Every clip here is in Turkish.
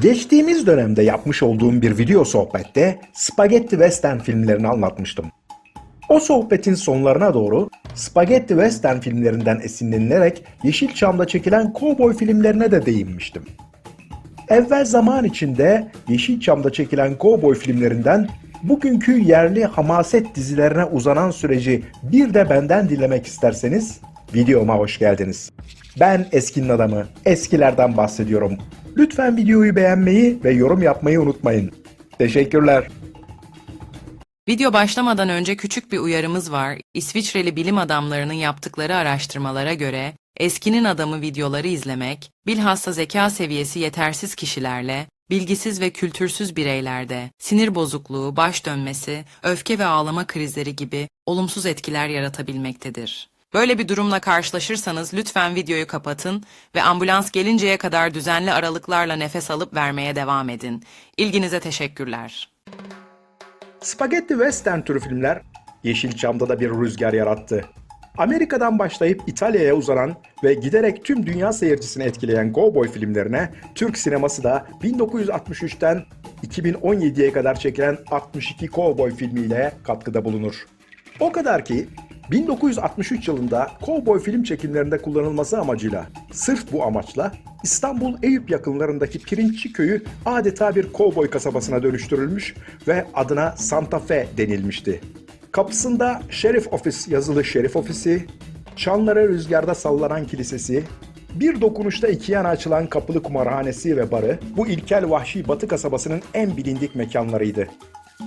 Geçtiğimiz dönemde yapmış olduğum bir video sohbette Spaghetti Western filmlerini anlatmıştım. O sohbetin sonlarına doğru Spaghetti Western filmlerinden esinlenilerek Yeşilçam'da çekilen kovboy filmlerine de değinmiştim. Evvel zaman içinde Yeşilçam'da çekilen kovboy filmlerinden bugünkü yerli hamaset dizilerine uzanan süreci bir de benden dinlemek isterseniz videoma hoş geldiniz. Ben eskinin adamı, eskilerden bahsediyorum. Lütfen videoyu beğenmeyi ve yorum yapmayı unutmayın. Teşekkürler. Video başlamadan önce küçük bir uyarımız var. İsviçreli bilim adamlarının yaptıkları araştırmalara göre eskinin adamı videoları izlemek, bilhassa zeka seviyesi yetersiz kişilerle, bilgisiz ve kültürsüz bireylerde sinir bozukluğu, baş dönmesi, öfke ve ağlama krizleri gibi olumsuz etkiler yaratabilmektedir. Böyle bir durumla karşılaşırsanız lütfen videoyu kapatın ve ambulans gelinceye kadar düzenli aralıklarla nefes alıp vermeye devam edin. İlginize teşekkürler. Spaghetti Western türü filmler Yeşilçam'da da bir rüzgar yarattı. Amerika'dan başlayıp İtalya'ya uzanan ve giderek tüm dünya seyircisini etkileyen kovboy filmlerine Türk sineması da 1963'ten 2017'ye kadar çekilen 62 kovboy filmiyle katkıda bulunur. O kadar ki 1963 yılında kovboy film çekimlerinde kullanılması amacıyla sırf bu amaçla İstanbul Eyüp yakınlarındaki Pirinççi köyü adeta bir kovboy kasabasına dönüştürülmüş ve adına Santa Fe denilmişti. Kapısında Şerif Ofis yazılı Şerif Ofisi, çanları rüzgarda sallanan kilisesi, bir dokunuşta iki yana açılan kapılı kumarhanesi ve barı bu ilkel vahşi batı kasabasının en bilindik mekanlarıydı.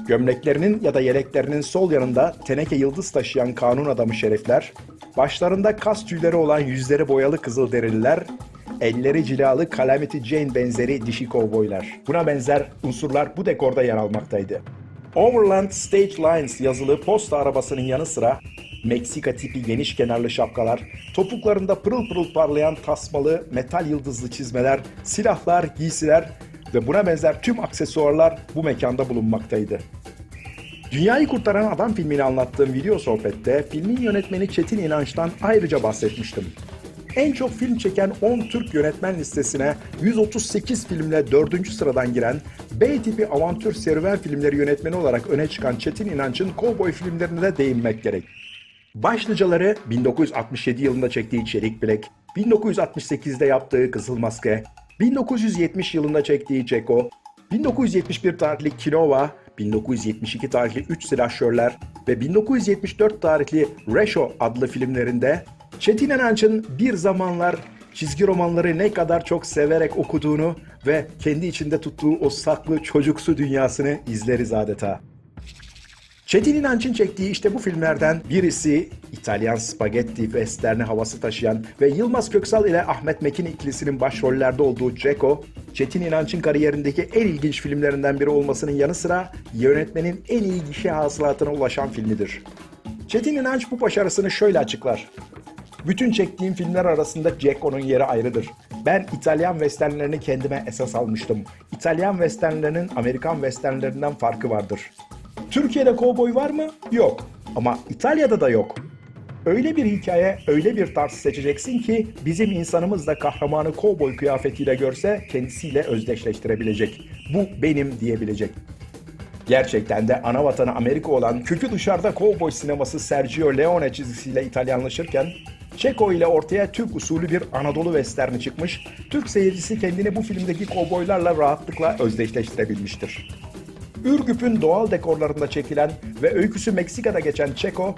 Gömleklerinin ya da yeleklerinin sol yanında teneke yıldız taşıyan kanun adamı şerifler, başlarında kas tüyleri olan yüzleri boyalı kızılderililer, elleri cilalı Calamity Jane benzeri dişi kovboylar. Buna benzer unsurlar bu dekorda yer almaktaydı. Overland Stage Lines yazılı posta arabasının yanı sıra Meksika tipi geniş kenarlı şapkalar, topuklarında pırıl pırıl parlayan tasmalı metal yıldızlı çizmeler, silahlar, giysiler ve buna benzer tüm aksesuarlar bu mekanda bulunmaktaydı. Dünyayı Kurtaran Adam filmini anlattığım video sohbette filmin yönetmeni Çetin İnanç'tan ayrıca bahsetmiştim. En çok film çeken 10 Türk yönetmen listesine 138 filmle 4. sıradan giren B tipi avantür serüven filmleri yönetmeni olarak öne çıkan Çetin İnanç'ın kovboy filmlerine de değinmek gerek. Başlıcaları 1967 yılında çektiği Çelik Bilek, 1968'de yaptığı Kızıl Maske, 1970 yılında çektiği Ceko, 1971 tarihli Kinova, 1972 tarihli Üç Silahşörler ve 1974 tarihli Reşo adlı filmlerinde Çetin İnanç'ın bir zamanlar çizgi romanları ne kadar çok severek okuduğunu ve kendi içinde tuttuğu o saklı çocuksu dünyasını izleriz adeta. Çetin İnanç'ın çektiği işte bu filmlerden birisi İtalyan spagetti westerni havası taşıyan ve Yılmaz Köksal ile Ahmet Mekin ikilisinin başrollerde olduğu Ceko, Çetin İnanç'ın kariyerindeki en ilginç filmlerinden biri olmasının yanı sıra yönetmenin en iyi gişe hasılatına ulaşan filmidir. Çetin İnanç bu başarısını şöyle açıklar. Bütün çektiğim filmler arasında Cekko'nun yeri ayrıdır. Ben İtalyan westernlerini kendime esas almıştım. İtalyan westernlerinin Amerikan westernlerinden farkı vardır. Türkiye'de kovboy var mı? Yok. Ama İtalya'da da yok. Öyle bir hikaye, öyle bir tarz seçeceksin ki bizim insanımız da kahramanı kovboy kıyafetiyle görse kendisiyle özdeşleştirebilecek. Bu benim diyebilecek. Gerçekten de ana vatanı Amerika olan kökü dışarıda kovboy sineması Sergio Leone çizgisiyle İtalyanlaşırken Çeko ile ortaya Türk usulü bir Anadolu westerni çıkmış, Türk seyircisi kendini bu filmdeki kovboylarla rahatlıkla özdeşleştirebilmiştir. Ürgüp'ün doğal dekorlarında çekilen ve öyküsü Meksika'da geçen Çeko,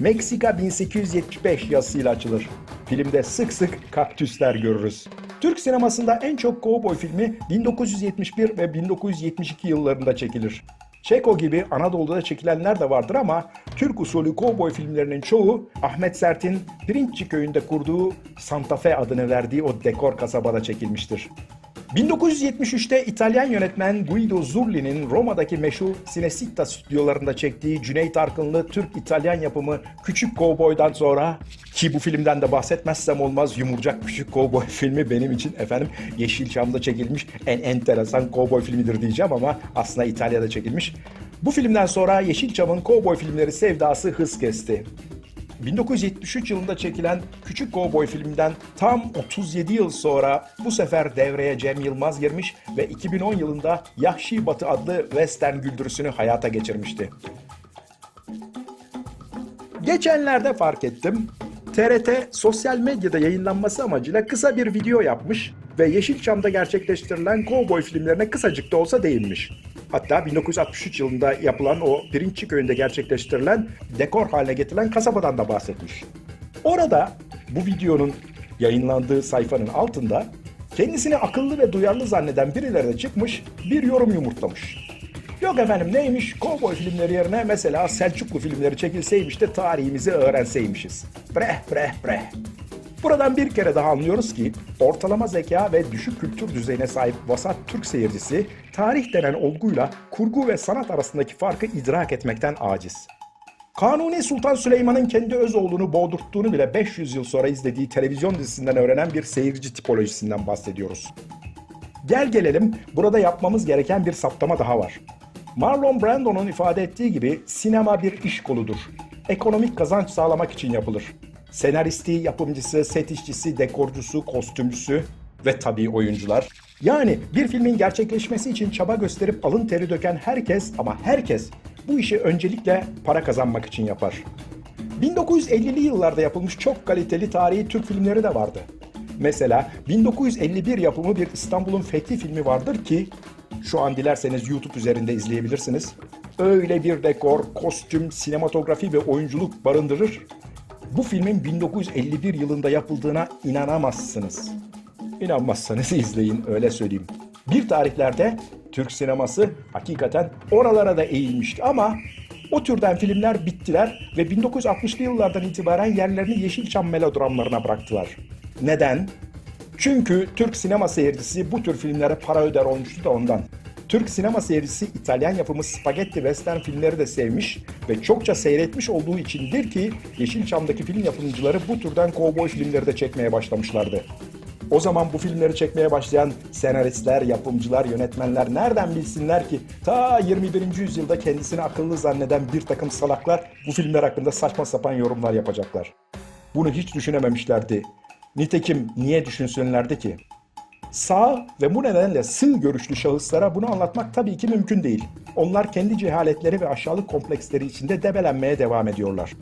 Meksika 1875 yazısıyla açılır. Filmde sık sık kaktüsler görürüz. Türk sinemasında en çok kovboy filmi 1971 ve 1972 yıllarında çekilir. Çeko gibi Anadolu'da çekilenler de vardır ama Türk usulü kovboy filmlerinin çoğu Ahmet Sert'in Pirinççi köyünde kurduğu Santa Fe adını verdiği o dekor kasabada çekilmiştir. 1973'te İtalyan yönetmen Guido Zurli'nin Roma'daki meşhur Cinecittà stüdyolarında çektiği Cüneyt Arkınlı Türk-İtalyan yapımı Küçük Kovboy'dan sonra ki bu filmden de bahsetmezsem olmaz Yumurcak Küçük Kovboy filmi benim için efendim Yeşilçam'da çekilmiş en enteresan kovboy filmidir diyeceğim ama aslında İtalya'da çekilmiş. Bu filmden sonra Yeşilçam'ın kovboy filmleri sevdası hız kesti. 1973 yılında çekilen Küçük Cowboy filminden tam 37 yıl sonra bu sefer devreye Cem Yılmaz girmiş ve 2010 yılında Yahşi Batı adlı western güldürüsünü hayata geçirmişti. Geçenlerde fark ettim. TRT sosyal medyada yayınlanması amacıyla kısa bir video yapmış ve Yeşilçam'da gerçekleştirilen kovboy filmlerine kısacık da olsa değinmiş. Hatta 1963 yılında yapılan o Pirinççi köyünde gerçekleştirilen dekor haline getirilen kasabadan da bahsetmiş. Orada bu videonun yayınlandığı sayfanın altında kendisini akıllı ve duyarlı zanneden birileri de çıkmış bir yorum yumurtlamış. Yok efendim neymiş? Kovboy filmleri yerine mesela Selçuklu filmleri çekilseymiş de tarihimizi öğrenseymişiz. Breh breh breh. Buradan bir kere daha anlıyoruz ki ortalama zeka ve düşük kültür düzeyine sahip vasat Türk seyircisi tarih denen olguyla kurgu ve sanat arasındaki farkı idrak etmekten aciz. Kanuni Sultan Süleyman'ın kendi öz oğlunu boğdurttuğunu bile 500 yıl sonra izlediği televizyon dizisinden öğrenen bir seyirci tipolojisinden bahsediyoruz. Gel gelelim burada yapmamız gereken bir saptama daha var. Marlon Brando'nun ifade ettiği gibi sinema bir iş koludur. Ekonomik kazanç sağlamak için yapılır. Senaristi, yapımcısı, set işçisi, dekorcusu, kostümcüsü ve tabii oyuncular. Yani bir filmin gerçekleşmesi için çaba gösterip alın teri döken herkes ama herkes bu işi öncelikle para kazanmak için yapar. 1950'li yıllarda yapılmış çok kaliteli tarihi Türk filmleri de vardı. Mesela 1951 yapımı bir İstanbul'un Fethi filmi vardır ki şu an dilerseniz YouTube üzerinde izleyebilirsiniz. Öyle bir dekor, kostüm, sinematografi ve oyunculuk barındırır. Bu filmin 1951 yılında yapıldığına inanamazsınız. İnanmazsanız izleyin öyle söyleyeyim. Bir tarihlerde Türk sineması hakikaten oralara da eğilmişti ama o türden filmler bittiler ve 1960'lı yıllardan itibaren yerlerini Yeşilçam melodramlarına bıraktılar. Neden? Çünkü Türk sinema seyircisi bu tür filmlere para öder olmuştu da ondan. Türk sinema seyircisi İtalyan yapımı spagetti western filmleri de sevmiş ve çokça seyretmiş olduğu içindir ki Yeşilçam'daki film yapımcıları bu türden kovboy filmleri de çekmeye başlamışlardı. O zaman bu filmleri çekmeye başlayan senaristler, yapımcılar, yönetmenler nereden bilsinler ki ta 21. yüzyılda kendisini akıllı zanneden bir takım salaklar bu filmler hakkında saçma sapan yorumlar yapacaklar. Bunu hiç düşünememişlerdi. Nitekim niye düşünsünlerdi ki? Sağ ve bu nedenle sığ görüşlü şahıslara bunu anlatmak tabii ki mümkün değil. Onlar kendi cehaletleri ve aşağılık kompleksleri içinde debelenmeye devam ediyorlar.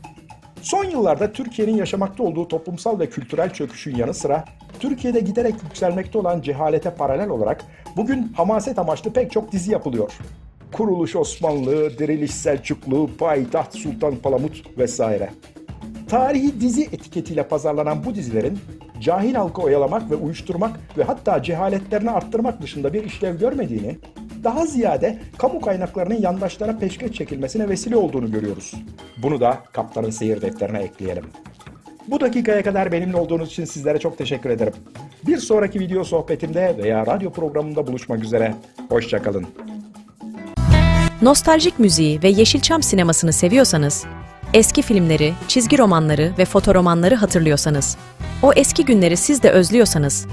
Son yıllarda Türkiye'nin yaşamakta olduğu toplumsal ve kültürel çöküşün yanı sıra Türkiye'de giderek yükselmekte olan cehalete paralel olarak bugün hamaset amaçlı pek çok dizi yapılıyor. Kuruluş Osmanlı, Diriliş Selçuklu, Payitaht Sultan Palamut vesaire. Tarihi dizi etiketiyle pazarlanan bu dizilerin cahil halkı oyalamak ve uyuşturmak ve hatta cehaletlerini arttırmak dışında bir işlev görmediğini, daha ziyade kamu kaynaklarının yandaşlara peşkeş çekilmesine vesile olduğunu görüyoruz. Bunu da Kaptan'ın seyir defterine ekleyelim. Bu dakikaya kadar benimle olduğunuz için sizlere çok teşekkür ederim. Bir sonraki video sohbetimde veya radyo programında buluşmak üzere. Hoşçakalın. Nostaljik müziği ve Yeşilçam sinemasını seviyorsanız, eski filmleri, çizgi romanları ve fotoromanları hatırlıyorsanız, o eski günleri siz de özlüyorsanız,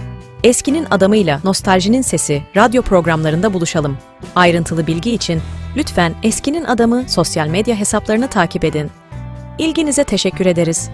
Eskinin adamıyla Nostaljinin Sesi radyo programlarında buluşalım. Ayrıntılı bilgi için lütfen Eskinin Adamı sosyal medya hesaplarını takip edin. İlginize teşekkür ederiz.